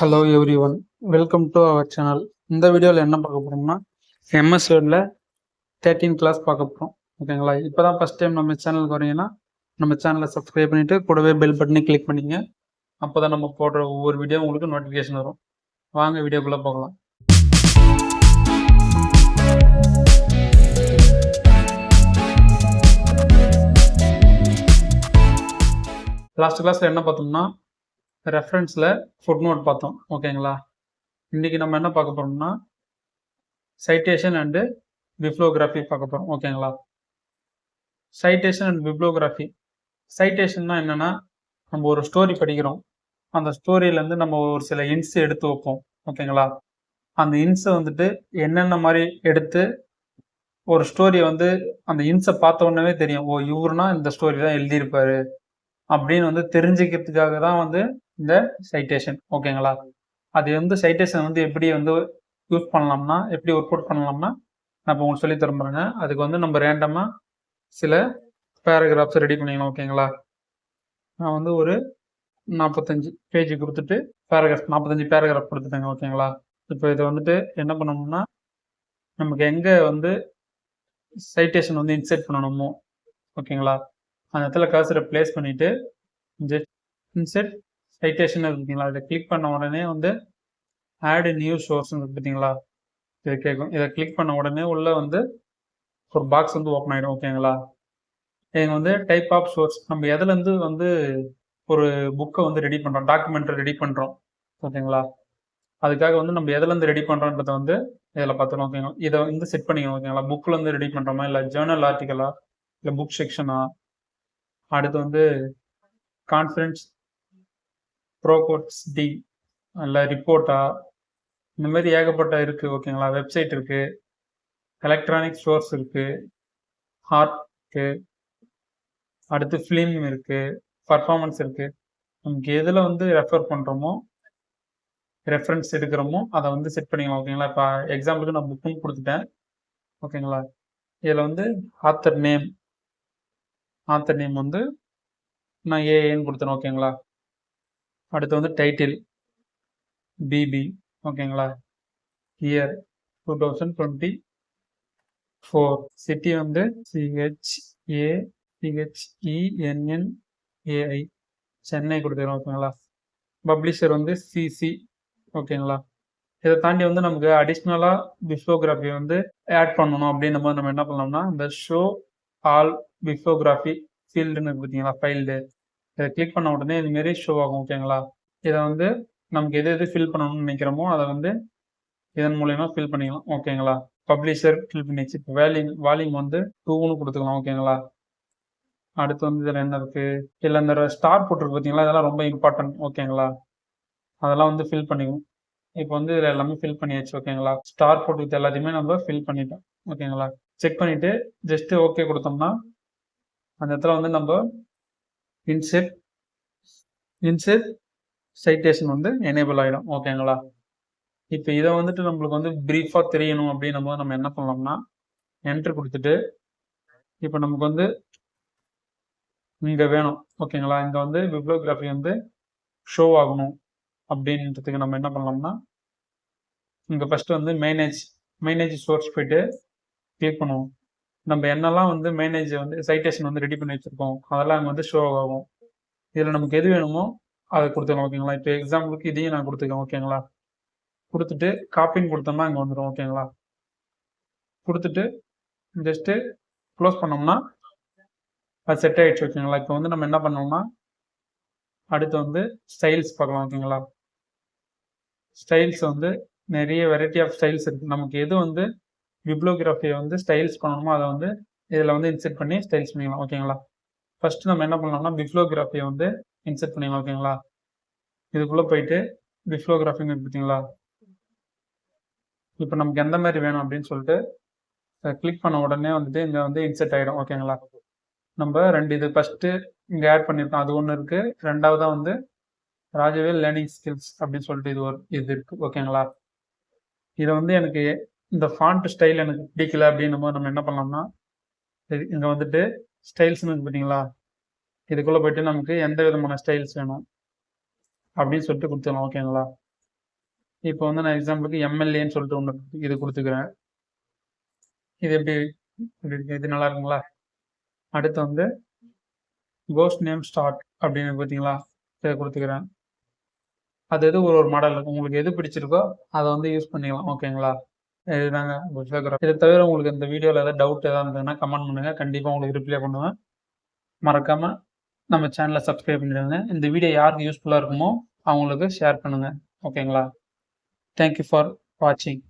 Hello every one welcome to our channel இந்த வீடியோவில் என்ன பார்க்க போகிறோம்னா எம்எஸ் வேர்டில் தேர்ட்டீன் கிளாஸ் பார்க்க போகிறோம் ஓகேங்களா இப்போ தான் ஃபஸ்ட் டைம் நம்ம சேனலுக்கு வரீங்கன்னா நம்ம சேனலை சப்ஸ்கிரைப் பண்ணிவிட்டு கூடவே பெல் பட்டனை கிளிக் பண்ணிங்க. அப்போ தான் நம்ம போடுற ஒவ்வொரு வீடியோ உங்களுக்கு நோட்டிஃபிகேஷன் வரும். வாங்க வீடியோக்குள்ளே போகலாம். லாஸ்ட் கிளாஸில் என்ன பார்த்தோம்னா ரெஃபரன்ஸில் ஃபுட் நோட் பார்த்தோம் ஓகேங்களா இன்றைக்கி நம்ம என்ன பார்க்க போகிறோம்னா சைட்டேஷன் அண்டு பிப்ளோகிராஃபி பார்க்க போகிறோம் ஓகேங்களா சைட்டேஷன் அண்ட் பிப்ளோகிராஃபி சைட்டேஷன்னா என்னென்னா நம்ம ஒரு ஸ்டோரி படிக்கிறோம். அந்த ஸ்டோரியிலேருந்து நம்ம ஒரு சில இன்ஸ் எடுத்து வைப்போம். ஓகேங்களா அந்த இன்ஸை வந்துட்டு என்னென்ன மாதிரி எடுத்து ஒரு ஸ்டோரியை வந்து அந்த இன்ஸை பார்த்த உடனே தெரியும். ஓ இவருனா இந்த ஸ்டோரி தான் எழுதியிருப்பாரு அப்படின்னு வந்து தெரிஞ்சுக்கிறதுக்காக தான் வந்து இந்த சைட்டேஷன் ஓகேங்களா அது வந்து சைட்டேஷன் வந்து எப்படி வந்து யூஸ் பண்ணலாம்னா எப்படி ஒர்க் அவுட் பண்ணலாம்னா நான் இப்போ உங்களுக்கு சொல்லி தரம்புறேங்க. அதுக்கு வந்து நம்ம ரேண்டமாக சில பேராகிராஃப்ஸ் ரெடி பண்ணிக்கலாம் ஓகேங்களா நான் வந்து ஒரு நாற்பத்தஞ்சு பேஜ் கொடுத்துட்டு பேராகிராஃப் நாற்பத்தஞ்சு பேராகிராஃப் கொடுத்துட்டேங்க ஓகேங்களா இப்போ இதை வந்துட்டு என்ன பண்ணணும்னா நமக்கு எங்கே வந்து சைட்டேஷன் வந்து இன்செர்ட் பண்ணணுமோ ஓகேங்களா அந்த இடத்துல கர்சரை ப்ளேஸ் பண்ணிவிட்டு ஜஸ்ட் இன்செட் சைட்டேஷன் இருக்குங்களா இதை கிளிக் பண்ண உடனே வந்து ஆட் நியூ சோர்ஸ் பார்த்தீங்களா இது கேட்கும் இதை கிளிக் பண்ண உடனே உள்ளே வந்து ஒரு பாக்ஸ் வந்து ஓப்பன் ஆகிடும் ஓகேங்களா இங்கே வந்து டைப் ஆஃப் சோர்ஸ் நம்ம எதுலேருந்து வந்து ஒரு புக்கை வந்து ரெடி பண்ணுறோம் டாக்குமெண்ட்டை ரெடி பண்ணுறோம் ஓகேங்களா அதுக்காக வந்து நம்ம எதுலேருந்து ரெடி பண்ணுறோன்றதை வந்து இதில் பார்த்துக்கலாம் ஓகேங்களா இதை வந்து செட் பண்ணிக்கணும் ஓகேங்களா புக்கிலேருந்து ரெடி பண்ணுறோமா இல்லை ஜேர்னல் ஆர்டிக்கலா இல்லை புக் செக்ஷனா அடுத்து வந்து கான்ஃபரன்ஸ் ப்ரோகோட்ஸ் டி இல்லை ரிப்போர்ட்டா இந்த மாதிரி ஏகப்பட்ட இருக்குது ஓகேங்களா வெப்சைட் இருக்குது எலக்ட்ரானிக் ஸ்டோர்ஸ் இருக்குது ஹார்ட் இருக்குது அடுத்து ஃபிலிம் இருக்குது பர்ஃபார்மன்ஸ் இருக்குது நமக்கு எதில் வந்து ரெஃபர் பண்ணுறோமோ ரெஃபரன்ஸ் எடுக்கிறோமோ அதை வந்து செட் பண்ணிக்கலாம் ஓகேங்களா இப்போ எக்ஸாம்பிளுக்கு நான் புக்கும் கொடுத்துட்டேன். ஓகேங்களா இதில் வந்து ஆத்தர் நேம் ஆத்தர் நேம் வந்து நான் ஏஏன்னு கொடுத்தேன் ஓகேங்களா அடுத்து வந்து டைட்டில் பிபி ஓகேங்களா year two thousand twenty four city வந்து சிஹெச் ஏ சென்னை கொடுத்துருக்கோம் ஓகேங்களா பப்ளிஷர் வந்து சிசி ஓகேங்களா இதை தாண்டி வந்து நமக்கு அடிஷ்னலாக பிஸ்போகிராஃபி வந்து ஆட் பண்ணணும் அப்படின்னும் போது நம்ம என்ன பண்ணோம்னா இந்த ஷோ ஆல் பிஃபோகிராஃபி ஃபீல்டுன்னு பார்த்தீங்களா ஃபைல்டு இதை கிளிக் பண்ண உடனே இதுமாரி ஷோ ஆகும் ஓகேங்களா இதை வந்து நமக்கு எது எது ஃபில் பண்ணணும்னு நினைக்கிறோமோ அதை வந்து இதன் மூலயமா ஃபில் பண்ணிக்கலாம் ஓகேங்களா பப்ளிஷர் ஃபில் பண்ணிச்சு இப்போ வேல்யூம் வால்யூம் வந்து டூன்னு கொடுத்துக்கலாம் ஓகேங்களா அடுத்து வந்து இதில் என்ன இருக்குது இல்லை இந்த ஸ்டார் போட்டிருக்கு பார்த்தீங்களா? இதெல்லாம் ரொம்ப இம்பார்ட்டன்ட் ஓகேங்களா அதெல்லாம் வந்து ஃபில் பண்ணிக்கும் இப்போ வந்து இதில் எல்லாமே ஃபில் பண்ணியாச்சு ஓகேங்களா ஸ்டார் போட்டு எல்லாத்தையுமே நம்ம ஃபில் பண்ணிட்டோம் ஓகேங்களா செக் பண்ணிவிட்டு ஜஸ்ட்டு ஓகே கொடுத்தோம்னா அந்த இடத்துல வந்து நம்ம இன்செட் இன்செட் சைட்டேஷன் வந்து எனேபிள் ஆகிடும் ஓகேங்களா இப்போ இதை வந்துட்டு நம்மளுக்கு வந்து ப்ரீஃபாக தெரியணும் அப்படின்னும் போது நம்ம என்ன பண்ணோம்னா என்ட்ரு கொடுத்துட்டு இப்போ நமக்கு வந்து இங்கே வேணும். ஓகேங்களா இங்கே வந்து பிப்ளோகிராஃபி வந்து ஷோ ஆகணும் அப்படின்றதுக்கு நம்ம என்ன பண்ணலாம்னா இங்கே ஃபஸ்ட்டு வந்து மேனேஜ் மேனேஜ் சோர்ஸ் போயிட்டு கிளிக் பண்ணுவோம். நம்ம என்னெல்லாம் வந்து மேனேஜ் வந்து சைட்டேஷன் வந்து ரெடி பண்ணி வச்சுருக்கோம் அதெல்லாம் அங்கே வந்து ஷோ ஆகும். இதில் நமக்கு எது வேணுமோ அதை கொடுத்துக்கலாம் ஓகேங்களா இப்போ எக்ஸாம்பிளுக்கு இதையும் நான் கொடுத்துக்கேன் ஓகேங்களா கொடுத்துட்டு காப்பின்னு கொடுத்தோம்னா இங்கே வந்துடும் ஓகேங்களா கொடுத்துட்டு ஜஸ்ட்டு க்ளோஸ் பண்ணோம்னா அது செட் ஆகிடுச்சு ஓகேங்களா இப்போ வந்து நம்ம என்ன பண்ணோம்னா அடுத்து வந்து ஸ்டைல்ஸ் பார்க்கலாம் ஓகேங்களா ஸ்டைல்ஸ் வந்து நிறைய வெரைட்டி ஆஃப் ஸ்டைல்ஸ் இருக்குது நமக்கு எது வந்து பிப்ளோகிராஃபியை வந்து ஸ்டைல்ஸ் பண்ணணுமோ அதை வந்து இதில் வந்து இன்செர்ட் பண்ணி ஸ்டைல்ஸ் பண்ணிக்கலாம் ஓகேங்களா ஃபஸ்ட்டு நம்ம என்ன பண்ணலாம்னா பிப்ளோகிராஃபியை வந்து இன்செர்ட் பண்ணிக்கலாம் ஓகேங்களா இதுக்குள்ளே போயிட்டு பிப்ளோகிராஃபின்னு பார்த்தீங்களா இப்போ நமக்கு எந்த மாதிரி வேணும் அப்படின்னு சொல்லிட்டு கிளிக் பண்ண உடனே வந்துட்டு இங்கே வந்து இன்செர்ட் ஆகிடும் ஓகேங்களா நம்ம ரெண்டு இது ஃபஸ்ட்டு இங்கே ஆட் பண்ணியிருக்கோம் அது ஒன்று இருக்குது ரெண்டாவதாக வந்து ராஜவேல் லேர்னிங் ஸ்கில்ஸ் அப்படின்னு சொல்லிட்டு இது ஒரு இது இருக்குது ஓகேங்களா இதை வந்து எனக்கு இந்த ஃபாண்ட் ஸ்டைல் எனக்கு பிடிக்கல அப்படின்னும் போது நம்ம என்ன பண்ணலாம்னா இங்கே வந்துட்டு ஸ்டைல்ஸ்னு பார்த்தீங்களா இதுக்குள்ளே போயிட்டு நமக்கு எந்த விதமான ஸ்டைல்ஸ் வேணும் அப்படின்னு சொல்லிட்டு கொடுத்துடலாம் ஓகேங்களா இப்போ வந்து நான் எக்ஸாம்பிளுக்கு எம்எல்ஏன்னு சொல்லிட்டு ஒன்று இது கொடுத்துக்கிறேன். இது எப்படி இது நல்லா இருக்குங்களா? அடுத்து வந்து கோஸ்ட் நேம் ஸ்டார்ட் அப்படின்னு பார்த்தீங்களா இதை கொடுத்துக்கிறேன். அது எது ஒரு ஒரு மாடல் உங்களுக்கு எது பிடிச்சிருக்கோ அதை வந்து யூஸ் பண்ணிக்கலாம் ஓகேங்களா இதுதாங்க சேர்க்குறோம் இதை தவிர உங்களுக்கு இந்த வீடியோவில் ஏதாவது டவுட் எதாவது இருந்ததுன்னா கமெண்ட் பண்ணுங்கள் கண்டிப்பாக உங்களுக்கு ரிப்ளை பண்ணுவேன். மறக்காமல் நம்ம சேனலை சப்ஸ்கிரைப் பண்ணிடுங்க. இந்த வீடியோ யாருக்கு யூஸ்ஃபுல்லாக இருக்குமோ அவங்களுக்கு ஷேர் பண்ணுங்கள் ஓகேங்களா தேங்க்யூ ஃபார் வாட்சிங்